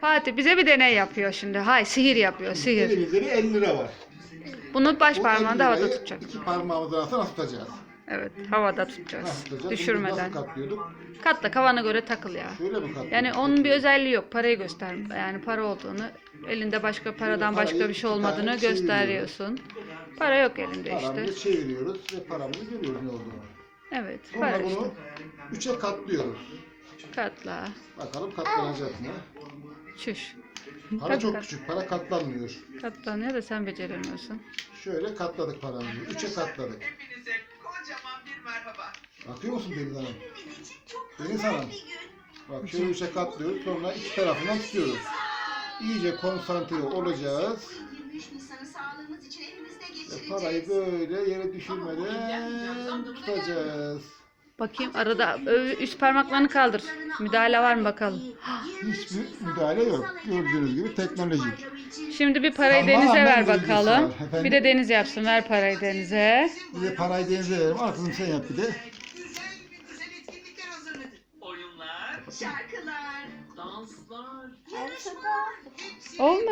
Fatih bize bir deney yapıyor şimdi. Hay sihir yapıyor sihir. Elimizde bir 50 lira var. Bunu baş Bu parmağında 50 havada lirayı tutacak. İki parmağımızın arasına nasıl tutacağız? Evet havada Nasıl tutacağız. tutacağız? Bunu Düşürmeden. Nasıl katlıyorduk? Katla kavana göre takıl ya. Şöyle mi katlıyorduk? Yani onun bir özelliği yok. Parayı göster. Yani para olduğunu, elinde başka paradan başka bir şey olmadığını gösteriyorsun. Para yok elinde işte. Paramızı çeviriyoruz ve paramızı görüyoruz ne olduğunu. Evet, Sonra para bunu işte. üçe katlıyoruz. Katla. Bakalım katlanacak mı? Çüş. Para Tabii çok kat- küçük, para katlanmıyor. Katlanıyor da sen beceremiyorsun. Şöyle katladık paramızı. Üçe katladık. Hepinize kocaman bir merhaba. Bakıyor musun Deniz Hanım? Benim için çok Deniz Hanım. bir gün. Bak şöyle üçe katlıyoruz. Sonra iki tarafından tutuyoruz. İyice konsantre olacağız. 23 Nisan'ı sağlığımız için elimizde Ve geçireceğiz. parayı böyle yere düşürmeden tutacağız. Bakayım arada ö- üst parmaklarını kaldır. Müdahale var mı bakalım. Hiçbir müdahale yok. Gördüğünüz gibi teknolojik. Şimdi bir parayı Tamamen Deniz'e ver bakalım. var. Efendim? Bir de Deniz yapsın. Ver parayı Deniz'e. Bir de parayı denize verelim. Arkasını sen yap bir de. Güzel bir güzel etkinlikler hazırladık. Oyunlar, Şarkılar, danslar, yarışmalar. Olmadı.